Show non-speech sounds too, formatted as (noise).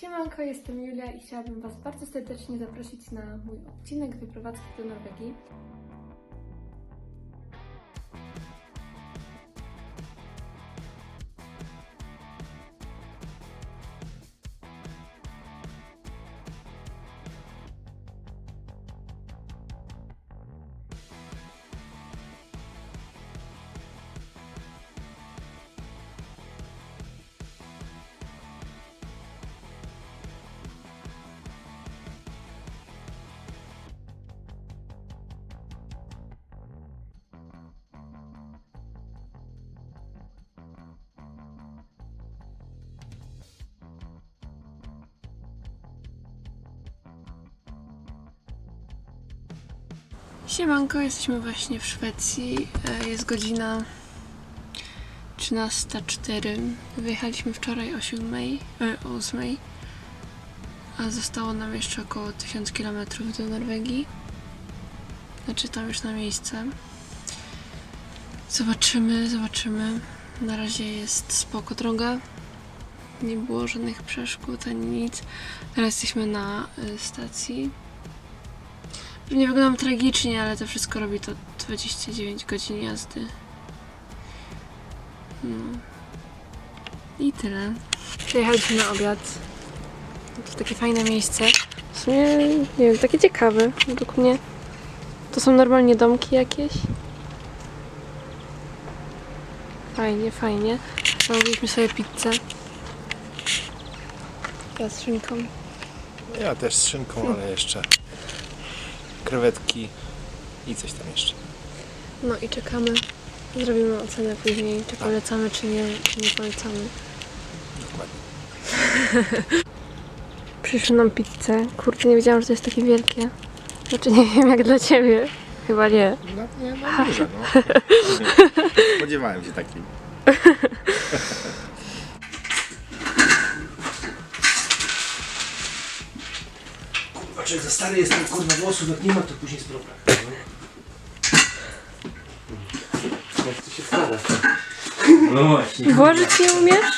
Siemanko, jestem Julia i chciałabym Was bardzo serdecznie zaprosić na mój odcinek wyprowadzki do Norwegii. Siemanko, jesteśmy właśnie w Szwecji. E, Jest godzina 13.04. Wyjechaliśmy wczoraj o 7, e, o 8, a zostało nam jeszcze około 1000 km do Norwegii. Znaczy tam już na miejsce. Zobaczymy, zobaczymy. Na razie jest spoko droga. Nie było żadnych przeszkód ani nic. Teraz jesteśmy na y, stacji. Pewnie wyglądam tragicznie, ale to wszystko robi to 29 godzin jazdy. No. I tyle. Przyjechaliśmy na obiad. To takie fajne miejsce. W sumie, nie wiem, takie ciekawe. Według mnie to są normalnie domki jakieś. Fajnie, fajnie. Zamówiliśmy sobie pizzę. Ja z szynką. Ja też z szynką, ale jeszcze krewetki i coś tam jeszcze. No i czekamy. Zrobimy ocenę później, czy polecamy, czy nie, czy nie polecamy. Dokładnie. (laughs) Przyszły nam pizzę. Kurde, nie wiedziałam, że to jest takie wielkie. Znaczy nie wiem jak dla ciebie. Chyba nie. No nie, no duże, no. (laughs) Spodziewałem się takiej. Kurwa, człowiek za stary jestem, kurwa, włosów jak nie ma, to później jest problem. Jak to się wkłada? No właśnie. Włożyć nie umiesz?